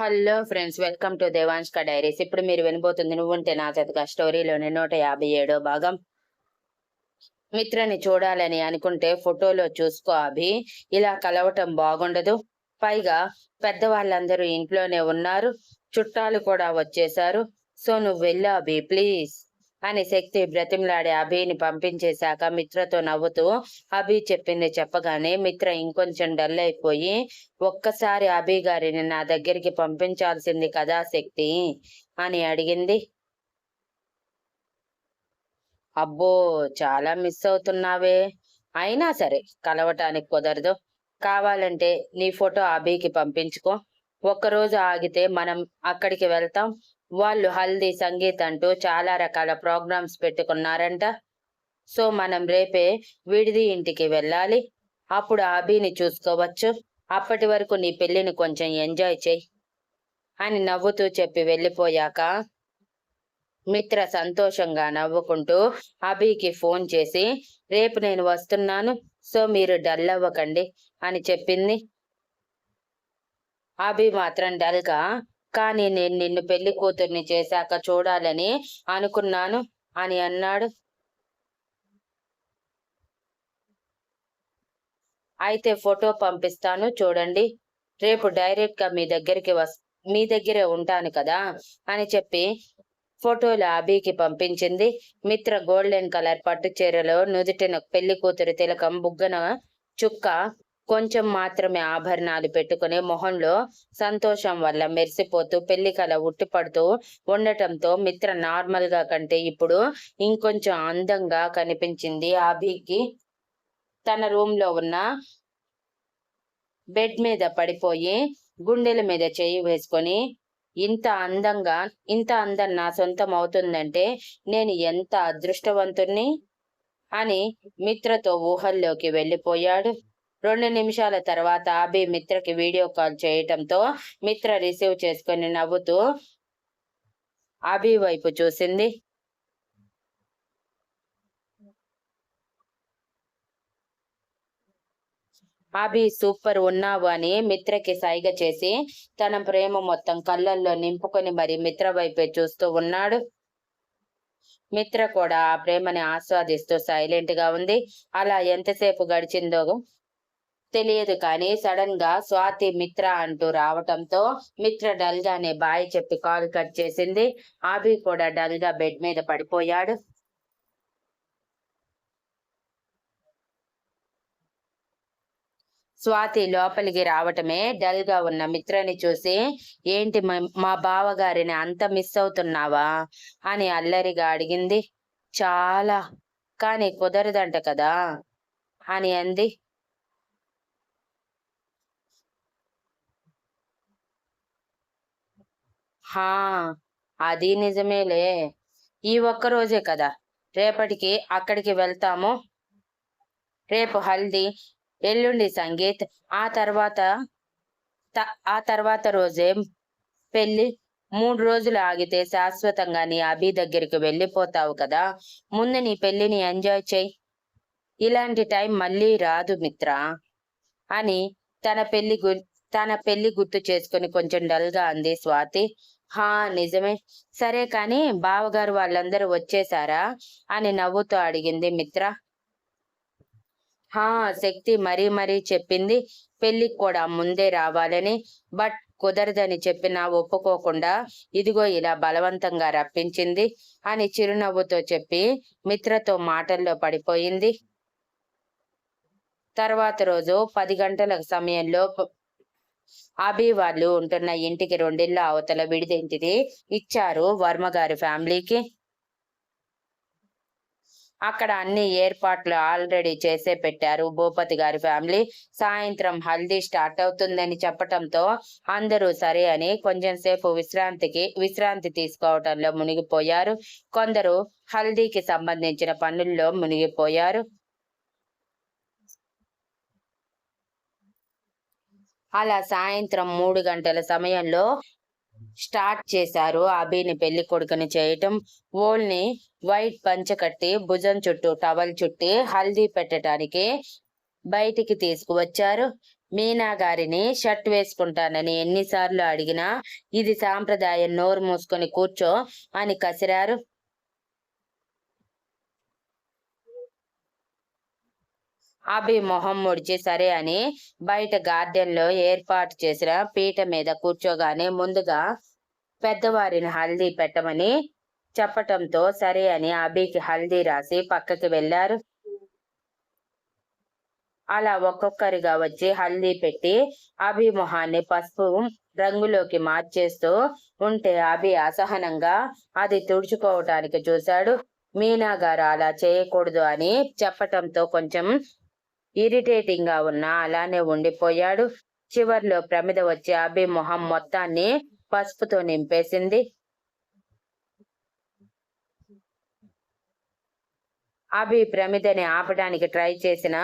Hello friends welcome to దేవాంష్క diaries. ఇప్పుడు మీరు వినబోతుంది నువ్వుంటే నా చతక స్టోరీలోని నూట యాభై ఏడో భాగం. మిత్రని చూడాలని అనుకుంటే ఫోటోలో చూసుకో అభి. ఇలా కలవటం బాగుండదు. పైగా పెద్దవాళ్ళందరూ ఇంట్లోనే ఉన్నారు. చుట్టాలు కూడా వచ్చేశారు. సో నువ్వు వెళ్ళా అభి ప్లీజ్. అని శక్తి బ్రతిమలాడి అభిని పంపించేశాక మిత్రతో నవ్వుతూ అభి చెప్పింది చెప్పగానే మిత్ర ఇంకొంచెం డల్ అయిపోయి ఒక్కసారి అభి గారిని నా దగ్గరికి పంపించాల్సింది కదా శక్తి అని అడిగింది. అబ్బో చాలా మిస్ అవుతున్నావే. అయినా సరే కలవటానికి కుదరదు. కావాలంటే నీ ఫోటో అభికి పంపించుకో. ఒక్కరోజు ఆగితే మనం అక్కడికి వెళ్తాం. వాళ్ళు హల్దీ సంగీత్ అంటూ చాలా రకాల ప్రోగ్రామ్స్ పెట్టుకున్నారంట. సో మనం రేపే విడిది ఇంటికి వెళ్ళాలి. అప్పుడు అభిని చూసుకోవచ్చు. అప్పటి వరకు నీ పెళ్ళిని కొంచెం ఎంజాయ్ చెయ్యి అని నవ్వుతూ చెప్పి వెళ్ళిపోయాక మిత్ర సంతోషంగా నవ్వుకుంటూ అభికి ఫోన్ చేసి రేపు నేను వస్తున్నాను సో మీరు డల్ అవ్వకండి అని చెప్పింది. అభి మాత్రం డల్గా కానీ నేను నిన్ను పెళ్ళి కూతుర్ని చేశాక చూడాలని అనుకున్నాను అని అన్నాడు. అయితే ఫోటో పంపిస్తాను చూడండి. రేపు డైరెక్ట్గా మీ దగ్గరికి వస్ మీ దగ్గరే ఉంటాను కదా అని చెప్పి ఫోటోలు అభికి పంపించింది. మిత్ర గోల్డెన్ కలర్ పట్టు చీరలో నుదుటిన పెళ్ళి కూతురు తిలకం బుగ్గన చుక్క కొంచెం మాత్రమే ఆభరణాలు పెట్టుకుని మొహంలో సంతోషం వల్ల మెరిసిపోతూ పెళ్ళి కల ఉట్టిపడుతూ ఉండటంతో మిత్ర నార్మల్గా కంటే ఇప్పుడు ఇంకొంచెం అందంగా కనిపించింది అభికి. తన రూమ్లో ఉన్న బెడ్ మీద పడిపోయి గుండెల మీద చేయి వేసుకొని ఇంత అందంగా ఇంత అందం నా సొంతం అవుతుందంటే నేను ఎంత అదృష్టవంతుణ్ణి? అని మిత్రతో ఊహల్లోకి వెళ్ళిపోయాడు. రెండు నిమిషాల తర్వాత అభి మిత్రకి వీడియో కాల్ చేయటంతో మిత్ర రిసీవ్ చేసుకుని నవ్వుతూ అభి వైపు చూసింది. అభి సూపర్ ఉన్నావు అని మిత్రకి సైగ చేసి తన ప్రేమ మొత్తం కళ్ళల్లో నింపుకొని మరి మిత్ర వైపే చూస్తూ ఉన్నాడు. మిత్ర కూడా ఆ ప్రేమని ఆస్వాదిస్తూ సైలెంట్గా ఉంది. అలా ఎంతసేపు గడిచిందో తెలియదు కానీ సడన్గా స్వాతి మిత్ర అంటూ రావటంతో మిత్ర డల్ గానే బాయ్ చెప్పి కాల్ కట్ చేసింది. ఆబి కూడా డల్గా బెడ్ మీద పడిపోయాడు. స్వాతి లోపలికి రావటమే డల్గా ఉన్న మిత్రని చూసి ఏంటి మా బావగారిని అంత మిస్ అవుతున్నావా? అని అల్లరిగా అడిగింది. చాలా కానీ కుదరదంట కదా అని అంది. హా అది నిజమేలే. ఈ ఒక్క రోజే కదా. రేపటికి అక్కడికి వెళ్తాము. రేపు హల్దీ ఎల్లుండి సంగీత్ ఆ తర్వాత ఆ తర్వాత రోజే పెళ్ళి మూడు రోజులు ఆగితే శాశ్వతంగా నీ అభి దగ్గరికి వెళ్ళిపోతావు కదా. ముందు నీ పెళ్ళిని ఎంజాయ్ చేయి. ఇలాంటి టైం మళ్ళీ రాదు మిత్ర అని తన పెళ్ళి తన పెళ్ళి గుర్తు చేసుకుని కొంచెం డల్గా అంది స్వాతి. హా నిజమే. సరే కాని బావగారు వాళ్ళందరూ వచ్చేసారా అని నవ్వుతూ అడిగింది మిత్ర. హా శక్తి మరీ మరీ చెప్పింది. పెళ్ళికి కూడా ముందే రావాలని. బట్ కుదరదని చెప్పినా ఒప్పుకోకుండా ఇదిగో ఇలా బలవంతంగా రప్పించింది అని చిరునవ్వుతో చెప్పి మిత్రతో మాటల్లో పడిపోయింది. తర్వాత రోజు పది గంటల సమయంలో అభి వాళ్ళు ఉంటున్న ఇంటికి రెండిళ్ళ అవతల విడిదింటిది ఇచ్చారు వర్మ గారి ఫ్యామిలీకి. అక్కడ అన్ని ఏర్పాట్లు ఆల్రెడీ చేసే పెట్టారు భూపతి గారి ఫ్యామిలీ. సాయంత్రం హల్దీ స్టార్ట్ అవుతుందని చెప్పటంతో అందరూ సరే అని కొంచెం సేపు విశ్రాంతికి విశ్రాంతి తీసుకోవటంలో మునిగిపోయారు. కొందరు హల్దీకి సంబంధించిన పనుల్లో మునిగిపోయారు. అలా సాయంత్రం మూడు గంటల సమయంలో స్టార్ట్ చేశారు అభిని పెళ్ళి కొడుకుని చేయటం. ఓల్ని వైట్ పంచ కట్టి భుజం చుట్టూ టవల్ చుట్టి హల్దీ పెట్టడానికి బయటికి తీసుకువచ్చారు. మీనా గారిని షర్ట్ వేసుకుంటానని ఎన్నిసార్లు అడిగినా ఇది సాంప్రదాయం నోరు మూసుకొని కూర్చో అని కసిరారు. అభి మొహం ముడిచి సరే అని బయట గార్డెన్లో ఏర్పాటు చేసిన పీట మీద కూర్చోగానే ముందుగా పెద్దవారిని హల్దీ పెట్టమని చెప్పటంతో సరే అని అభికి హల్దీ రాసి పక్కకి వెళ్ళారు అలా ఒక్కొక్కరిగా వచ్చి హల్దీ పెట్టి అభి మొహాన్ని పసుపు రంగులోకి మార్చేస్తూ ఉంటే అభి అసహనంగా అది తుడుచుకోవటానికి చూశాడు. మీనా గారు అలా చేయకూడదు అని చెప్పటంతో కొంచెం ఇరిటేటింగ్గా ఉన్నా అలానే ఉండిపోయాడు. చివర్లో ప్రమిద వచ్చి అభి మొహం మొత్తాన్ని పసుపుతో నింపేసింది. అభి ప్రమిదని ఆపడానికి ట్రై చేసిన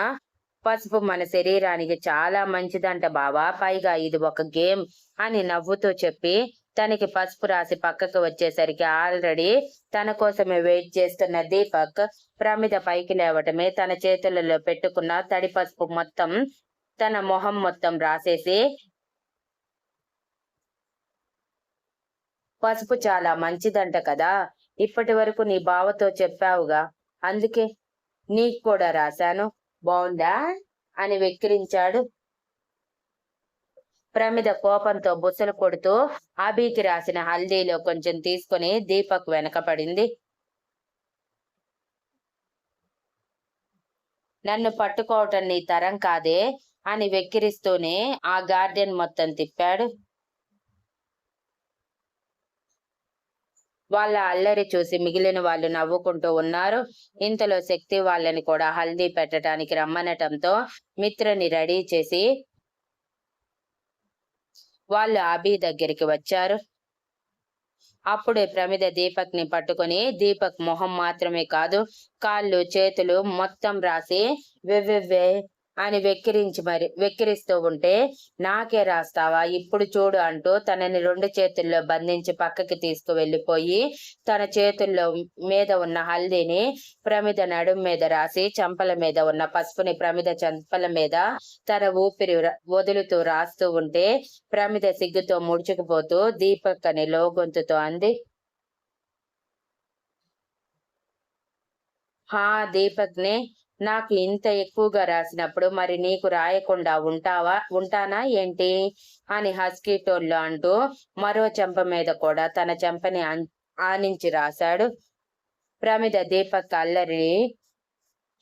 పసుపు మన శరీరానికి చాలా మంచిదంట బావా. పైగా ఇది ఒక గేమ్ అని నవ్వుతూ చెప్పి తనకి పసుపు రాసి పక్కకు వచ్చేసరికి ఆల్రెడీ తన కోసమే వెయిట్ చేస్తున్న దీపక్ ప్రమిద పైకి లేవటమే తన చేతులలో పెట్టుకున్న తడి పసుపు మొత్తం తన మొహం మొత్తం రాసేసి పసుపు చాలా మంచిదంట కదా ఇప్పటి వరకు నీ బావతో చెప్పావుగా అందుకే నీకు కూడా రాశాను బాగుందా అని వెక్కిరించాడు ప్రమిద కోపంతో బుసలు కొడుతూ అభికి రాసిన హల్దీలో కొంచెం తీసుకుని దీపక్ వెనకపడింది. నన్ను పట్టుకోవటం నీ తరం కాదే అని వెక్కిరిస్తూనే ఆ గార్డెన్ మొత్తం తిప్పాడు. వాళ్ళ అల్లరి చూసి మిగిలిన వాళ్ళు నవ్వుకుంటూ ఉన్నారు. ఇంతలో శక్తి వాళ్ళని కూడా హల్దీ పెట్టడానికి రమ్మనటంతో మిత్రని రెడీ చేసి వాళ్ళు అభి దగ్గరికి వచ్చారు. అప్పుడే ప్రమిద దీపక్ని పట్టుకొని దీపక్ మొహం మాత్రమే కాదు కాళ్ళు చేతులు మొత్తం రాసి వెవ్వెవ్వే అని వెక్కిరించి మరి వెక్కిరిస్తూ ఉంటే నాకే రాస్తావా? ఇప్పుడు చూడు అంటూ తనని రెండు చేతుల్లో బంధించి పక్కకి తీసుకువెళ్ళిపోయి తన చేతుల్లో మీద ఉన్న హల్దీని ప్రమిద నడుం మీద రాసి చంపల మీద ఉన్న పసుపుని ప్రమిద చంపల మీద తన ఊపిరి వదులుతూ రాస్తూ ఉంటే ప్రమిద సిగ్గుతో ముడుచుకుపోతూ దీపక్ అని లోగొంతుతో అంది. హా దీపక్ని నాకు ఇంత ఎక్కువగా రాసినప్పుడు మరి నీకు రాయకుండా ఉంటావా? ఉంటానా ఏంటి? అని హస్కీ టోన్లో అంటూ మరో చెంప మీద కూడా తన చెంపని ఆన్- ఆనించి రాశాడు. ప్రమిద దీపక్ అల్లరి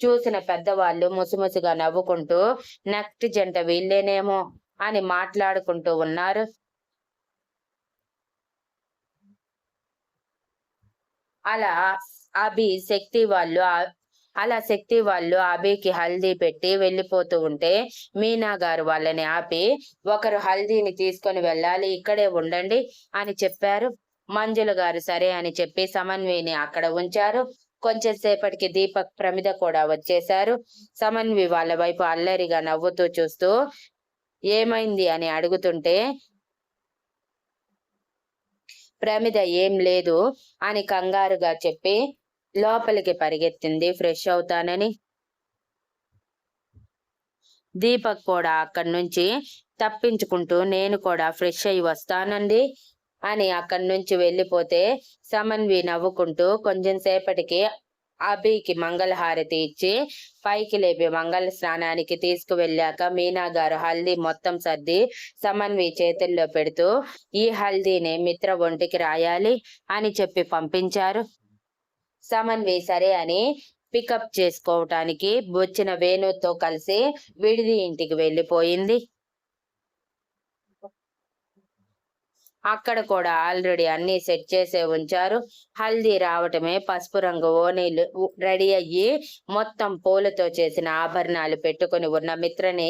చూసిన పెద్దవాళ్ళు ముసుముసుగా నవ్వుకుంటూ నెక్స్ట్ జంట వీళ్ళేనేమో అని మాట్లాడుకుంటూ ఉన్నారు. అలా అభి శక్తి వాళ్ళు అలా శక్తి వాళ్ళు అభికి హల్దీ పెట్టి వెళ్ళిపోతూ ఉంటే మీనా గారు వాళ్ళని ఆపి ఒకరు హల్దీని తీసుకొని వెళ్ళాలి ఇక్కడే ఉండండి అని చెప్పారు. మంజుల గారు సరే అని చెప్పి సమన్విని అక్కడ ఉంచారు. కొంచెం సేపటికి దీపక్ ప్రమిద కూడా వచ్చేశారు. సమన్వి వాళ్ళ వైపు అల్లరిగా నవ్వుతూ చూస్తూ ఏమైంది? అని అడుగుతుంటే ప్రమిద ఏం లేదు అని కంగారుగా చెప్పి లోపలికి పరిగెత్తింది. ఫ్రెష్ అవుతానని దీపక్ కూడా అక్కడి నుంచి తప్పించుకుంటూ నేను కూడా ఫ్రెష్ అయి వస్తానండి అని అక్కడి నుంచి వెళ్ళిపోతే సమన్వి నవ్వుకుంటూ కొంచెం సేపటికి అభికి మంగళహారతి ఇచ్చి పైకి లేపి మంగళ స్నానానికి తీసుకువెళ్ళాక మీనా గారు హల్దీ మొత్తం సర్ది సమన్వి చేతుల్లో పెడుతూ ఈ హల్దీని మిత్ర ఒంటికి రాయాలి అని చెప్పి పంపించారు. సమన్వి సరే అని పికప్ చేసుకోవటానికి వచ్చిన వేణుతో కలిసి విడిది ఇంటికి వెళ్ళిపోయింది. అక్కడ కూడా ఆల్రెడీ అన్ని సెట్ చేసే ఉంచారు. హల్దీ రావటమే పసుపు రంగు ఓనీలు రెడీ అయ్యి మొత్తం పూలతో చేసిన ఆభరణాలు పెట్టుకొని ఉన్న మిత్రని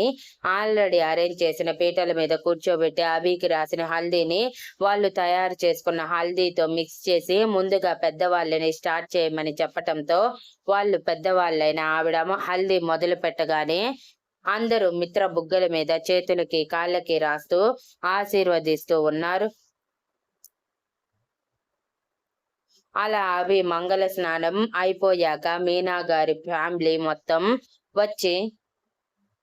ఆల్రెడీ అరేంజ్ చేసిన పీటల మీద కూర్చోబెట్టి అభికి రాసిన హల్దీని వాళ్ళు తయారు చేసుకున్న హల్దీతో మిక్స్ చేసి ముందుగా పెద్దవాళ్ళని స్టార్ట్ చేయమని చెప్పటంతో వాళ్ళు పెద్దవాళ్ళైన ఆవిడ హల్దీ మొదలు పెట్టగానే అందరూ మిత్ర బుగ్గల మీద చేతులకి కాళ్ళకి రాస్తూ ఆశీర్వదిస్తూ ఉన్నారు. అలా అవి మంగళ స్నానం అయిపోయాక మీనా గారి ఫ్యామిలీ మొత్తం వచ్చి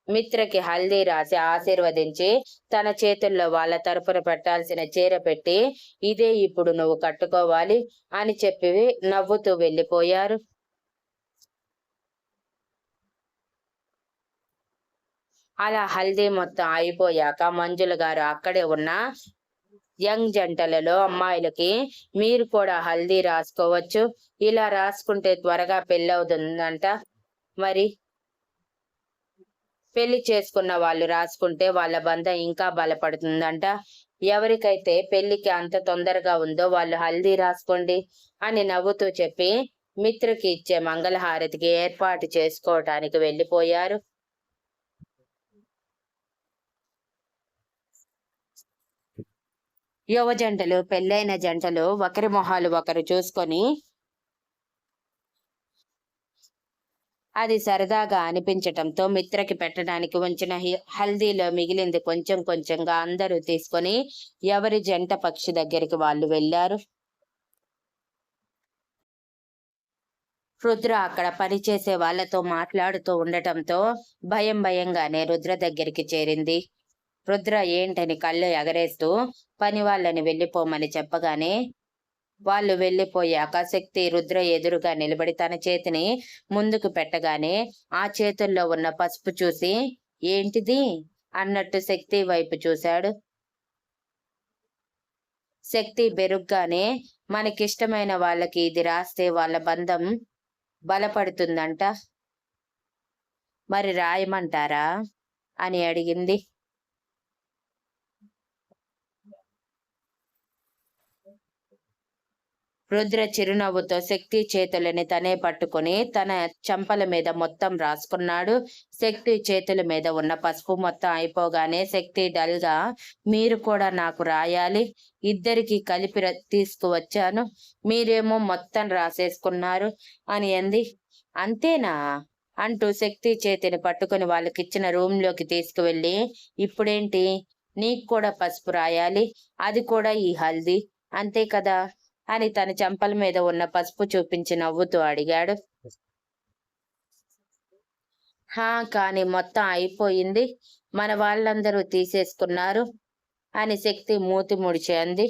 మిత్రకి హల్దీ రాసి ఆశీర్వదించి తన చేతుల్లో వాళ్ళ తరపున పెట్టాల్సిన చీర పెట్టి ఇదే ఇప్పుడు నువ్వు కట్టుకోవాలి అని చెప్పి నవ్వుతూ వెళ్ళిపోయారు. అలా హల్దీ మొత్తం అయిపోయాక మంజుల గారు అక్కడే ఉన్న యంగ్ జంటలలో అమ్మాయిలకి మీరు కూడా హల్దీ రాసుకోవచ్చు. ఇలా రాసుకుంటే త్వరగా పెళ్ళవుతుందంట. మరి పెళ్ళి చేసుకున్న వాళ్ళు రాసుకుంటే వాళ్ళ బంధం ఇంకా బలపడుతుందంట. ఎవరికైతే పెళ్ళికి అంత తొందరగా ఉందో వాళ్ళు హల్దీ రాసుకోండి అని నవ్వుతూ చెప్పి మిత్రకి ఇచ్చే మంగళహారతికి ఏర్పాటు చేసుకోవటానికి వెళ్ళిపోయారు. యువ జంటలు పెళ్ళైన జంటలు ఒకరి మొహాలు ఒకరు చూసుకొని అది సరదాగా అనిపించటంతో మిత్రకి పెట్టడానికి ఉంచిన హల్దీలో మిగిలింది కొంచెం కొంచెంగా అందరూ తీసుకొని ఎవరి జంట పక్షి దగ్గరికి వాళ్ళు వెళ్ళారు. రుద్ర అక్కడ పనిచేసే వాళ్ళతో మాట్లాడుతూ ఉండటంతో భయం భయంగానే రుద్ర దగ్గరికి చేరింది. రుద్ర ఏంటని కళ్ళు ఎగరేస్తూ పని వాళ్ళని వెళ్ళిపోమని చెప్పగానే వాళ్ళు వెళ్ళిపోయాక శక్తి రుద్ర ఎదురుగా నిలబడి తన చేతిని ముందుకు పెట్టగానే ఆ చేతుల్లో ఉన్న పసుపు చూసి ఏంటిది? అన్నట్టు శక్తి వైపు చూశాడు. శక్తి బెరుగ్గానే మనకిష్టమైన వాళ్ళకి ఇది రాస్తే వాళ్ళ బంధం బలపడుతుందంట. మరి రాయమంటారా? అని అడిగింది. రుద్ర చిరునవ్వుతో శక్తి చేతులని తనే పట్టుకుని తన చంపల మీద మొత్తం రాసుకున్నాడు. శక్తి చేతుల మీద ఉన్న పసుపు మొత్తం అయిపోగానే శక్తి డల్గా మీరు కూడా నాకు రాయాలి. ఇద్దరికి కలిపి తీసుకువచ్చాను. మీరేమో మొత్తం రాసేసుకున్నారు అని అంది. అంతేనా? అంటూ శక్తి చేతిని పట్టుకుని వాళ్ళకిచ్చిన రూమ్లోకి తీసుకువెళ్ళి ఇప్పుడేంటి? నీకు కూడా పసుపు రాయాలి. అది కూడా ఈ హల్దీ. అంతే కదా? అని తన చెంపల మీద ఉన్న పసుపు చూపించి నవ్వుతూ అడిగాడు. హా కాని మొత్తం అయిపోయింది. మన వాళ్ళందరూ తీసేసుకున్నారు అని శక్తి మూతి ముడిచి అంది.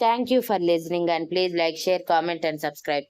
Thank you for listening and please like share comment and subscribe